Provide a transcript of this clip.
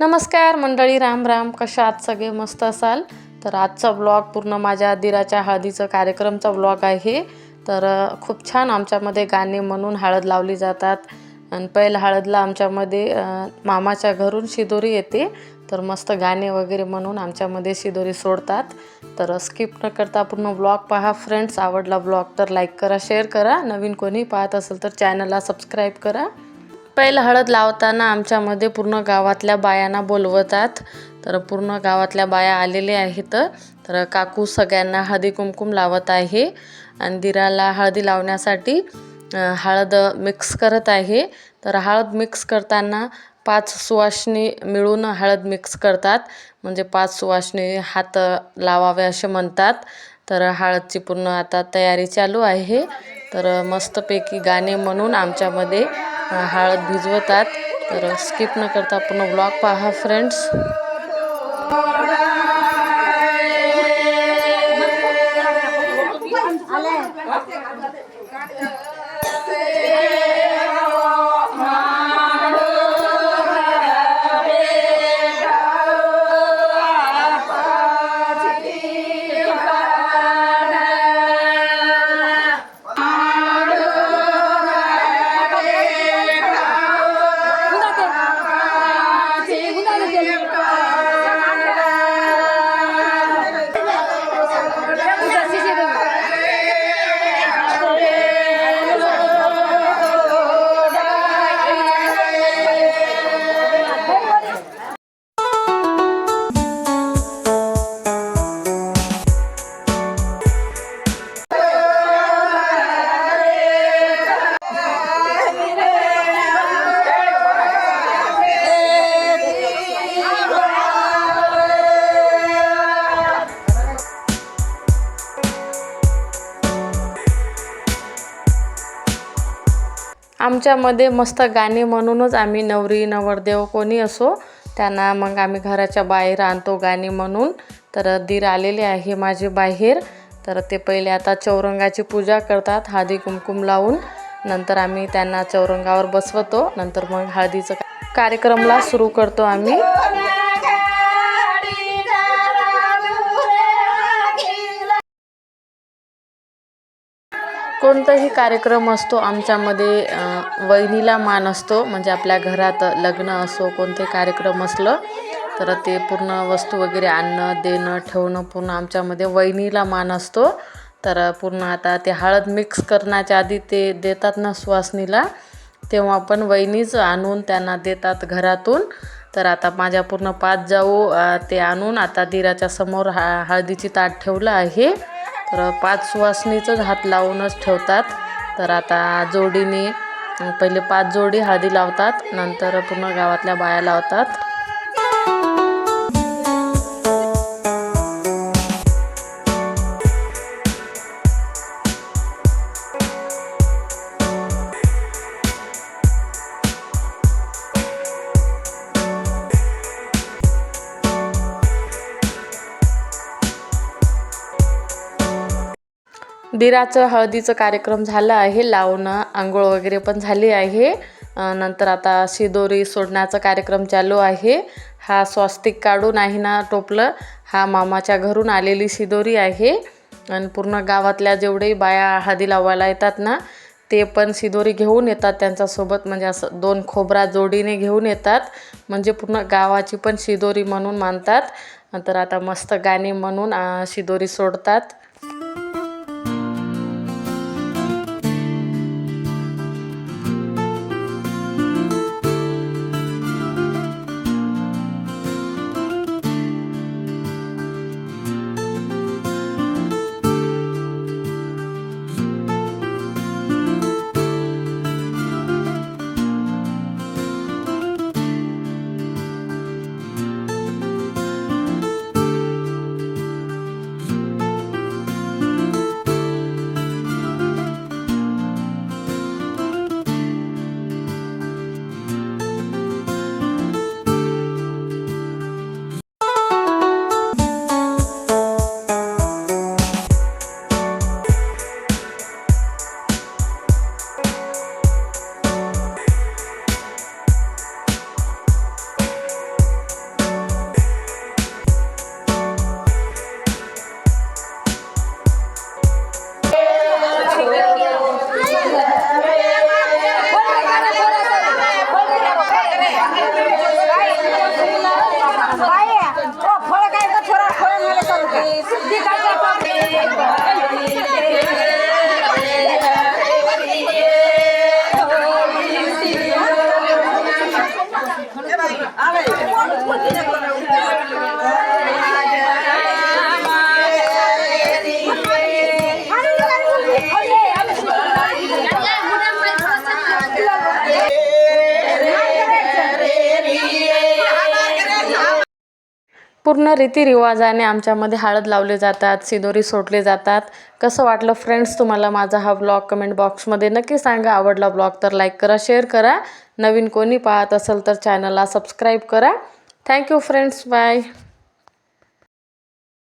नमस्कार मंडळी राम राम. कशा आज सगळे? मस्त असाल? तर आजचा ब्लॉग पूर्ण माझ्या दिराच्या हळदीचं कार्यक्रमचा ब्लॉग आहे. तर खूप छान आमच्यामध्ये गाणे म्हणून हळद लावली जातात. आणि पहिल्या हळदला आमच्यामध्ये मामाच्या घरून शिदोरी येते. तर मस्त गाणे वगैरे म्हणून आमच्यामध्ये शिदोरी सोडतात. तर स्किप न करता पूर्ण ब्लॉग पहा. फ्रेंड्स आवडला ब्लॉग तर लाईक करा शेअर करा. नवीन कोणी पाहत असेल तर चॅनलला सबस्क्राईब करा. पहिलं हळद लावताना आमच्यामध्ये पूर्ण गावातल्या बायांना बोलवतात. तर पूर्ण गावातल्या बाया आलेले आहेत. तर काकू सगळ्यांना हळदी कुमकुम लावत आहे. आणि दिराला हळदी लावण्यासाठी हळद मिक्स करत आहे. तर हळद मिक्स करताना पाच सुवासिनी मिळून हळद मिक्स करतात. म्हणजे पाच सुवासिनी हात लावावे असे म्हणतात. तर हळदची पूर्ण आता तयारी चालू आहे. तर मस्तपैकी गाणे म्हणून आमच्यामध्ये हळद भिजवतात. तर स्किप न करता पूर्ण ब्लॉग पहा फ्रेंड्स आमच्यामध्ये मस्त गाणे म्हणूनच आम्ही नवरी नवरदेव कोणी असो त्यांना मग आम्ही घराच्या बाहेर आणतो गाणे म्हणून. तर दीर आलेले आहे माझे बाहेर. तर ते पहिले आता चौरंगाची पूजा करतात हळदी कुमकुम लावून. नंतर आम्ही त्यांना चौरंगावर बसवतो. नंतर मग हळदीचं कार्यक्रमला सुरू करतो आम्ही. कोणताही कार्यक्रम असतो आमच्यामध्ये वहिनीला मान असतो. म्हणजे आपल्या घरात लग्न असो कोणते कार्यक्रम असलं तर ते पूर्ण वस्तू वगैरे आणणं देणं ठेवणं पूर्ण आमच्यामध्ये वहिनीला मान असतो. तर पूर्ण आता ते हळद मिक्स करण्याच्या आधी ते देतात ना सुवासनीला तेव्हा पण वहिनीच आणून त्यांना देतात घरातून. तर आता माझ्या पूर्ण पाच जाऊ ते आणून आता दिराच्या समोर हा हळदीची ताट ठेवलं आहे. तर पाच सुवासनीचंच हात लावूनच ठेवतात. तर आता जोडीने पहिले पाच जोडी हळदी लावतात नंतर पूर्ण गावातल्या बाया लावतात. दिराचं हळदीचं कार्यक्रम झालं आहे. लावणं आंघोळ वगैरे पण झाली आहे. नंतर आता शिदोरी सोडण्याचा कार्यक्रम चालू आहे. हा स्वस्तिक काढून आहे ना टोपलं. हा मामाच्या घरून आलेली शिदोरी आहे. आणि पूर्ण गावातल्या जेवढेही बाया हळदी लावायला येतात ना ते पण शिदोरी घेऊन येतात त्यांच्यासोबत. म्हणजे असं दोन खोबरा जोडीने घेऊन येतात. म्हणजे पूर्ण गावाची पण शिदोरी म्हणून मानतात. नंतर आता मस्त गाणे म्हणून शिदोरी सोडतात. 你给大家 पूर्ण रीतिरिवाजाने आमच्यामध्ये हळद लावले जातात सिदोरी सोडले जातात. कसं वाटलं फ्रेंड्स तुम्हाला माझा हा ब्लॉग कमेंट बॉक्समध्ये नक्की सांगा. आवडला ब्लॉग तर लाईक करा शेअर करा. नवीन कोणी पाहत असेल तर चॅनलला सबस्क्राईब करा. Thank you friends bye